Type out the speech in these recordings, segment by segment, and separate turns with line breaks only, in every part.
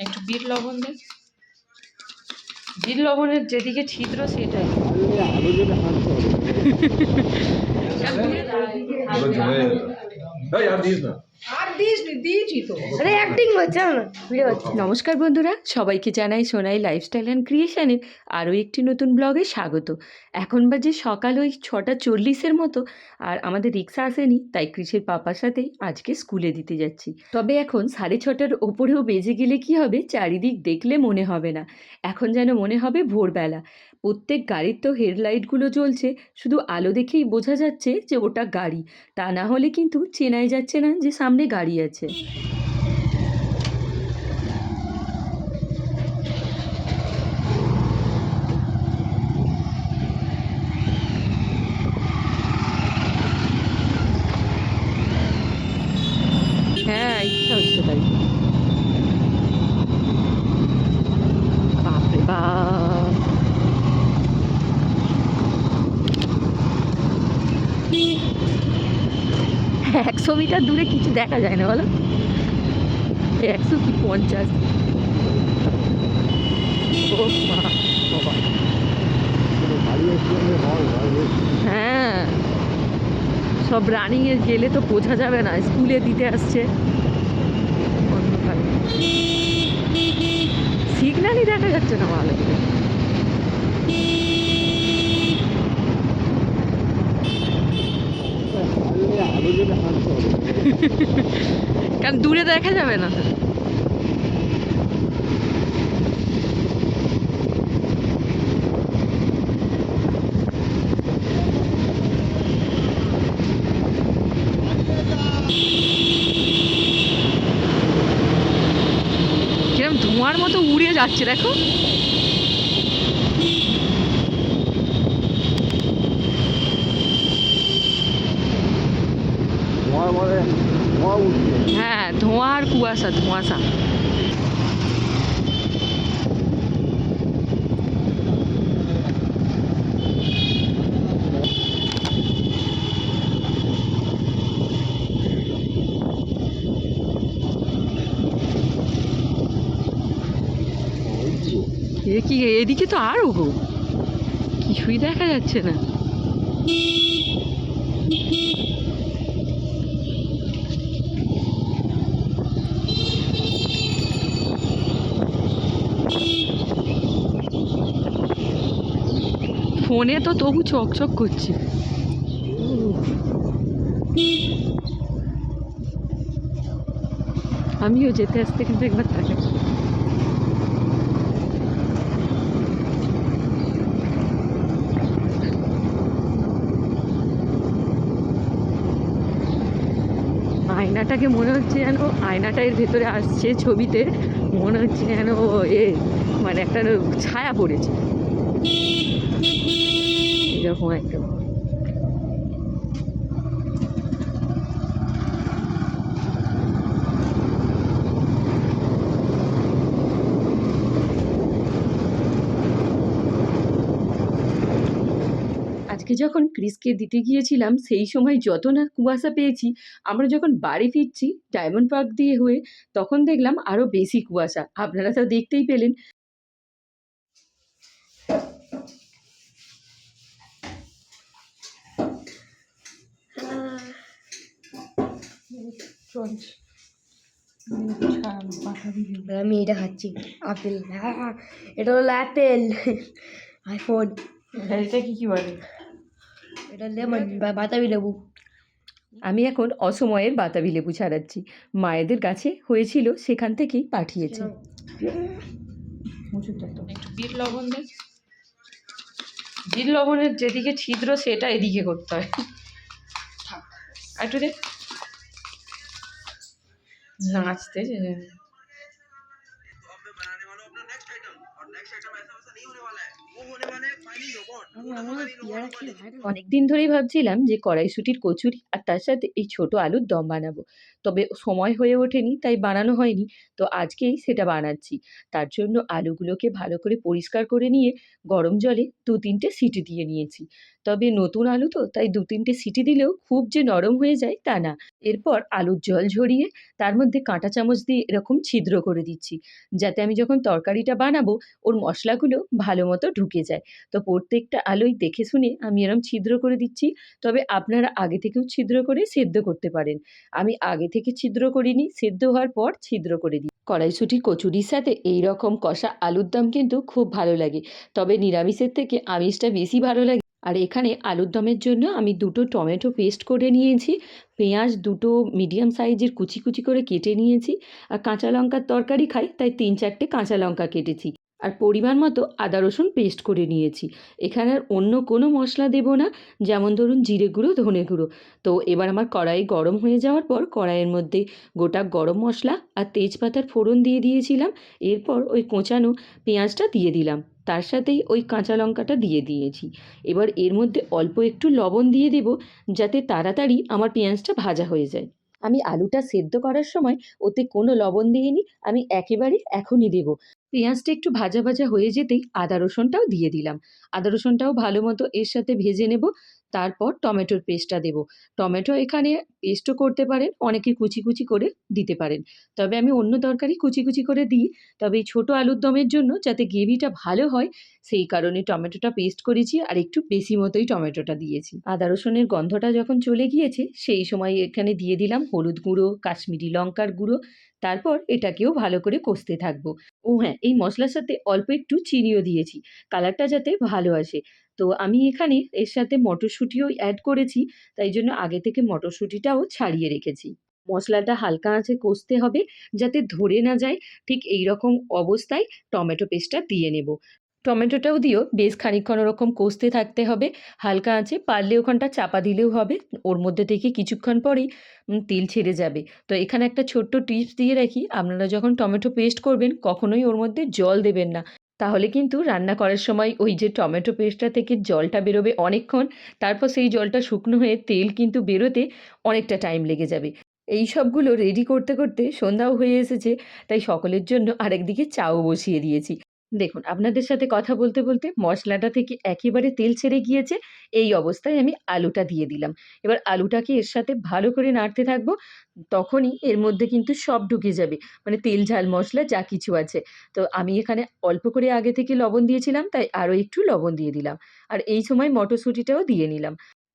একটু বিট লবণ দেন বিট লবণের যেদিকে ছিদ্র সেটাই।
না
আর
অ্যাক্টিং হচ্ছে না ভিডিও
নমস্কার বন্ধুরা সবাইকে জানাই সোনাই লাইফস্টাইল অ্যান্ড ক্রিয়েশনের আরও একটি নতুন ব্লগে স্বাগত। এখন বাজে সকাল ওই ছটা চল্লিশের মতো আর আমাদের রিক্সা আসেনি তাই কৃষির পাপার সাথেই আজকে স্কুলে দিতে যাচ্ছি। তবে এখন সাড়ে ছটার ওপরেও বেজে গেলে কি হবে চারিদিক দেখলে মনে হবে না। এখন যেন মনে হবে ভোরবেলা। প্রত্যেক গাড়ির তো হেডলাইটগুলো জ্বলছে, শুধু আলো দেখেই বোঝা যাচ্ছে যে ওটা গাড়ি। তা না হলে কিন্তু চেনাই যাচ্ছে না যে সামনে গাড়ি আছে হ্যাঁ ইচ্ছা হচ্ছে তাই বাপরে বাপ একশো মিটার দূরে কিছু দেখা যায় না বলো। একশো কি পঞ্চাশ?
হয়।
সব রানিংয়ে গেলে তো বোঝা যাবে না স্কুলে দিতে আসছে। সিগন্যালই দেখা যাচ্ছে না ভালো করে
আলো আলো যেটা হাঁটতে হবে
কারণ দূরে দেখা যাবে না। কিরম ধোঁয়ার মতো উড়ে যাচ্ছে দেখো। কুয়াশা ধোঁয়াশা এ কি এদিকে তো আরও গো কিছুই দেখা যাচ্ছে না। ফোনে তো তবু চকচক করছে। আমিও যেতে আসতে কিন্তু একবার তাকাচ্ছি আয়নাটাকে মনে হচ্ছে যেন আয়নাটা এর ভেতরে আসছে ছবিতে। মনে হচ্ছে যেন এ মানে একটা ছায়া পড়েছে। এরকম একটা আজকে যখন ক্রিসকে দিতে গিয়েছিলাম, সেই সময় যত না কুয়াশা পেয়েছি, আমরা যখন বাড়ি ফিরছি ডায়মন্ড পার্ক দিয়ে হয়ে, তখন দেখলাম আরও বেশি কুয়াশা। আপনারা তো দেখতেই পেলেন।
আমি এটা খাচ্ছি আপেল। এটা হলো অ্যাপেল আইফোন।
এটা কি কি বলে?
এটা লেমন বাতাবি লেবু।
আমি এখন অসময়ের বাতাবি লেবু ছাড়াচ্ছি। মায়েদের গাছে হয়েছিল সেখান থেকেই পাঠিয়েছে।
বিট লবণ বিট লবণের যেদিকে ছিদ্র সেটা এদিকে করতে হয়। আর একটু দে। নাচতে
অনেক দিন ধরেই ভাবছিলাম যে কড়াইশুটির কচুরি আর তার সাথে এই ছোট আলুর দম বানাবো। তবে সময় হয়ে ওঠেনি তাই বানানো হয়নি। তো আজকেই সেটা বানাচ্ছি। তার জন্য আলুগুলোকে ভালো করে পরিষ্কার করে নিয়ে গরম জলে দু তিনটে সিটি দিয়ে নিয়েছি। তবে নতুন আলু তো, তাই দু তিনটে সিটি দিলেও খুব যে নরম হয়ে যায় তা না। এরপর আলুর জল ঝরিয়ে তার মধ্যে কাঁটা চামচ দিয়ে এরকম ছিদ্র করে দিচ্ছি। যাতে আমি যখন তরকারিটা বানাবো, ওর মশলাগুলো ভালো মতো ঢুকে যায়। তো প্রত্যেকটা আলুই দেখে শুনে আমি এরম ছিদ্র করে দিচ্ছি। তবে আপনারা আগে থেকেও ছিদ্র করে সেদ্ধ করতে পারেন। আমি আগে থেকে ছিদ্র করিনি, সেদ্ধ হওয়ার পর ছিদ্র করে দিই। কড়াইশুঁটি কচুরির সাথে এই রকম কষা আলুর দাম কিন্তু খুব ভালো লাগে। তবে নিরামিষের থেকে আমিষটা বেশি ভালো লাগে। আর এখানে আলুর দমের জন্য আমি দুটো টমেটো পেস্ট করে নিয়েছি, পেঁয়াজ দুটো মিডিয়াম সাইজের কুচি কুচি করে কেটে নিয়েছি, আর কাঁচা লঙ্কার তরকারি খাই, তাই তিন চারটে কাঁচা লঙ্কা কেটেছি। আর পরিমাণ মতো আদা রসুন পেস্ট করে নিয়েছি। এখানে আর অন্য কোনো মশলা দেব না, যেমন ধরুন জিরে গুঁড়ো, ধনে গুঁড়ো। তো এবার আমার কড়াই গরম হয়ে যাওয়ার পর কড়াইয়ের মধ্যে গোটা গরম মশলা আর তেজপাতার ফোড়ন দিয়ে দিয়েছিলাম, এরপর ওই কোঁচানো পেঁয়াজটা দিয়ে দিলাম। তার সাথেই ওই কাঁচা লঙ্কাটা দিয়ে দিয়েছি। এবার এর মধ্যে অল্প একটু লবণ দিয়ে দেব, যাতে তাড়াতাড়ি আমার পেঁয়াজটা ভাজা হয়ে যায়। আমি আলুটা সেদ্ধ করার সময় ওতে কোনো লবণ দিইনি, আমি একেবারে এখনই দেব। পেঁয়াজটা একটু ভাজা ভাজা হয়ে যেতেই আদা রসুনটাও দিয়ে দিলাম। আদা রসুনটাও ভালো মতো এর সাথে ভেজে নেব তারপর টমেটোর পেস্টটা দেব। টমেটো এখানে পেস্টও করতে পারেন, অনেকে কুচি কুচি করে দিতে পারেন। তবে আমি অন্য তরকারি কুচি কুচি করে দিই, তবে এই ছোটো আলুর দমের জন্য যাতে গ্রেভিটা ভালো হয়, সেই কারণে টমেটোটা পেস্ট করেছি আর একটু বেশি মতোই টমেটোটা দিয়েছি। আদা রসুনের গন্ধটা যখন চলে গিয়েছে, সেই সময় এখানে দিয়ে দিলাম হলুদ গুঁড়ো, কাশ্মীরি লঙ্কার গুঁড়ো, তারপর এটাকেও ভালো করে কষতে থাকব। ও হ্যাঁ এই মশলার সাথে অল্প একটু চিনিও দিয়েছি। কালারটা যাতে ভালো আসে। তো আমি এখানে এর সাথে মটরশুঁটিও অ্যাড করেছি, তাই জন্য আগে থেকে মটরশুঁটিটাও ছাড়িয়ে রেখেছি। মশলাটা হালকা আঁচে কষতে হবে যাতে ধরে না যায়, ঠিক এই রকম অবস্থায় টমেটো পেস্টটা দিয়ে নেব। টমেটোটাও দিয়েও বেশ খানিকক্ষণ ওরকম কষতে থাকতে হবে, হালকা আঁচে পারলে ওখানটা চাপা দিলেও হবে, ওর মধ্যে থেকে কিছুক্ষণ পরেই তেল ছেড়ে যাবে। তো এখানে একটা ছোট্ট টিপস দিয়ে রাখি, আপনারা যখন টমেটো পেস্ট করবেন কখনোই ওর মধ্যে জল দেবেন না। তাহলে কিন্তু রান্না করার সময় ওই যে টমেটো পেস্টটা থেকে জলটা বেরোবে অনেকক্ষণ, তারপর সেই জলটা শুকনো হয়ে তেল কিন্তু বেরোতে অনেকটা টাইম লেগে যাবে। এই সবগুলো রেডি করতে করতে সন্ধ্যাও হয়ে এসেছে, তাই সকলের জন্য আরেকদিকে চাও বসিয়ে দিয়েছি। দেখুন, আপনাদের সাথে কথা বলতে বলতে মশলাটা থেকে একেবারে তেল ছেড়ে গিয়েছে। এই অবস্থায় আমি আলুটা দিয়ে দিলাম। এবার আলুটাকে এর সাথে ভালো করে নাড়তে থাকব। তখনই এর মধ্যে কিন্তু সব ঢুকে যাবে। মানে তেল, ঝাল, মশলা যা কিছু আছে। তো আমি এখানে অল্প করে আগে থেকে লবণ দিয়েছিলাম, তাই আরও একটু লবণ দিয়ে দিলাম। আর এই সময় মটরশুঁটিটাও দিয়ে নিলাম।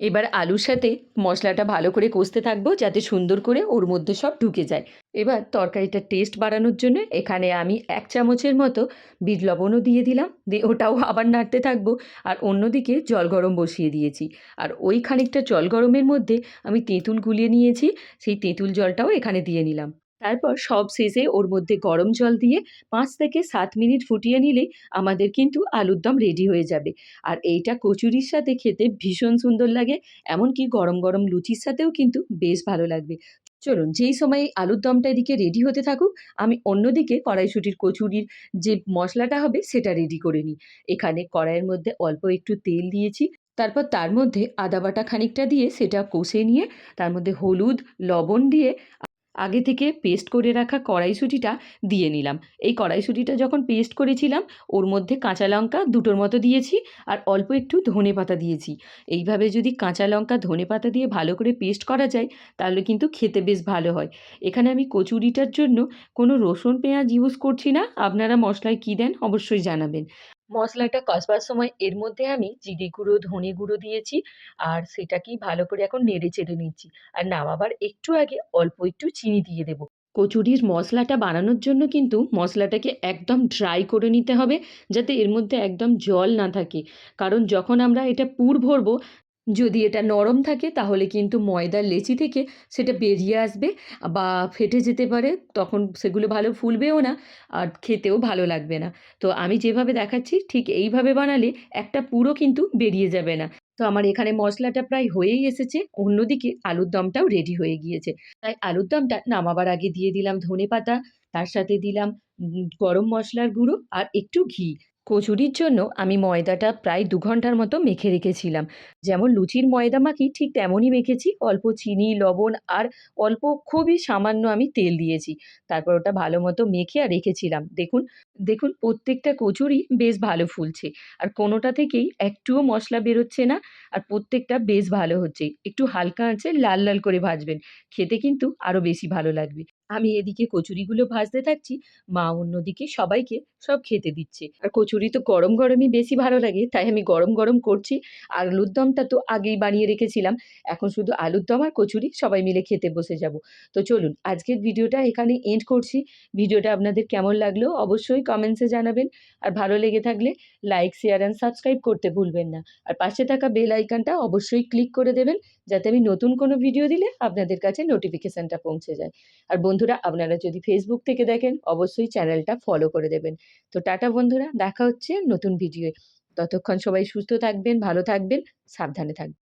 এবার আলুর সাথে মশলাটা ভালো করে কষতে থাকব, যাতে সুন্দর করে ওর মধ্যে সব ঢুকে যায়। এবার তরকারিটার টেস্ট বাড়ানোর জন্য এখানে আমি এক চামচের মতো বিট লবণও দিয়ে দিলাম, দিয়ে ওটাও আবার নাড়তে থাকব, আর অন্যদিকে জল গরম বসিয়ে দিয়েছি। আর ওই খানিকটা জল গরমের মধ্যে আমি তেঁতুল গুলিয়ে নিয়েছি, সেই তেঁতুল জলটাও এখানে দিয়ে নিলাম। তারপর সব শেষে ওর মধ্যে গরম জল দিয়ে পাঁচ থেকে সাত মিনিট ফুটিয়ে নিলেই আমাদের কিন্তু আলুর দম রেডি হয়ে যাবে। আর এইটা কচুরির সাথে খেতে ভীষণ সুন্দর লাগে, এমনকি গরম গরম লুচির সাথেও কিন্তু বেশ ভালো লাগবে। চলুন, যেই সময় আলুর দমটা এদিকে রেডি হতে থাকুক, আমি অন্যদিকে কড়াইশুটির কচুরির যে মশলাটা হবে সেটা রেডি করে নিই। এখানে কড়াইয়ের মধ্যে অল্প একটু তেল দিয়েছি, তারপর তার মধ্যে আদা বাটা খানিকটা দিয়ে সেটা কষে নিয়ে তার মধ্যে হলুদ, লবণ দিয়ে আগে থেকে পেস্ট করে রাখা কড়াইশুঁটিটা দিয়ে নিলাম। এই কড়াইশুঁটিটা যখন পেস্ট করেছিলাম, ওর মধ্যে কাঁচা লঙ্কা দুটোর মতো দিয়েছি আর অল্প একটু ধনে পাতা দিয়েছি। এইভাবে যদি কাঁচা লঙ্কা, ধনে পাতা দিয়ে ভালো করে পেস্ট করা যায়, তাহলে কিন্তু খেতে বেশ ভালো হয়। এখানে আমি কচুরিটার জন্য কোনো রসুন, পেঁয়াজ ইউজ করছি না। আপনারা মশলায় কী দেন অবশ্যই জানাবেন। মশলাটা কষবার সময় এর মধ্যে আমি জিরে গুঁড়ো, ধনে গুঁড়ো দিয়েছি আর সেটাকেই ভালো করে এখন নেড়ে চেড়ে নিচ্ছি। আর নামাবার একটু আগে অল্প একটু চিনি দিয়ে দেবো। কচুরির মশলাটা বানানোর জন্য কিন্তু মশলাটাকে একদম ড্রাই করে নিতে হবে যাতে এর মধ্যে একদম জল না থাকে। কারণ যখন আমরা এটা পুর ভরবো যদি এটা নরম থাকে, তাহলে কিন্তু ময়দার লেচি থেকে সেটা বেরিয়ে আসবে বা ফেটে যেতে পারে, তখন সেগুলো ভালো ফুলবেও না আর খেতেও ভালো লাগবে না। তো আমি যেভাবে দেখাচ্ছি, ঠিক এইভাবে বানালে একটা পুরো কিন্তু বেরিয়ে যাবে না। তো আমার এখানে মশলাটা প্রায় হয়েই এসেছে, অন্যদিকে আলুর দমটাও রেডি হয়ে গিয়েছে। তাই আলুর দমটা নামাবার আগে দিয়ে দিলাম ধনে পাতা তার সাথে দিলাম গরম মশলার গুঁড়ো আর একটু ঘি। কচুরির জন্য আমি ময়দাটা প্রায় দু ঘণ্টার মতো মেখে রেখেছিলাম। যেমন লুচির ময়দা মাখি ঠিক তেমনই মেখেছি, অল্প চিনি, লবণ আর অল্প খুবই সামান্য আমি তেল দিয়েছি। তারপর ওটা ভালো মতো মেখে আর রেখেছিলাম। দেখুন দেখুন, প্রত্যেকটা কচুরি বেশ ভালো ফুলছে। আর কোনোটা থেকেই একটুও মশলা বেরোচ্ছে না, আর প্রত্যেকটা বেশ ভালো হচ্ছে। একটু হালকা আঁচে লাল লাল করে ভাজবেন। খেতে কিন্তু আরও বেশি ভালো লাগবে। আমি এদিকে কচুরিগুলো ভাজতে থাকছি, মা অন্যদিকে সবাইকে সব খেতে দিচ্ছে। আর কচুরি তো গরম, গরমই বেশি ভালো লাগে, তাই আমি গরম গরম করছি। আলুর দমটা তো আগেই বানিয়ে রেখেছিলাম। এখন শুধু আলুর দম আর কচুরি সবাই মিলে খেতে বসে যাব। তো চলুন, আজকের ভিডিওটা এখানে এন্ড করছি। ভিডিওটা আপনাদের কেমন লাগল অবশ্যই কমেন্টসে জানাবেন। আর ভালো লেগে থাকলে লাইক শেয়ার অ্যান্ড সাবস্ক্রাইব করতে ভুলবেন না। আর পাশে থাকা বেল আইকনটা অবশ্যই ক্লিক করে দেবেন, যাতে আমি নতুন কোনো ভিডিও দিলে আপনাদের কাছে নোটিফিকেশানটা পৌঁছে যায়। আর বন্ধুরা, আপনারা যদি ফেসবুক থেকে দেখেন, অবশ্যই চ্যানেলটা ফলো করে দেবেন। তো টাটা বন্ধুরা, দেখা হচ্ছে নতুন ভিডিওয়ে ততক্ষণ সবাই সুস্থ থাকবেন, ভালো থাকবেন, সাবধানে থাকবেন।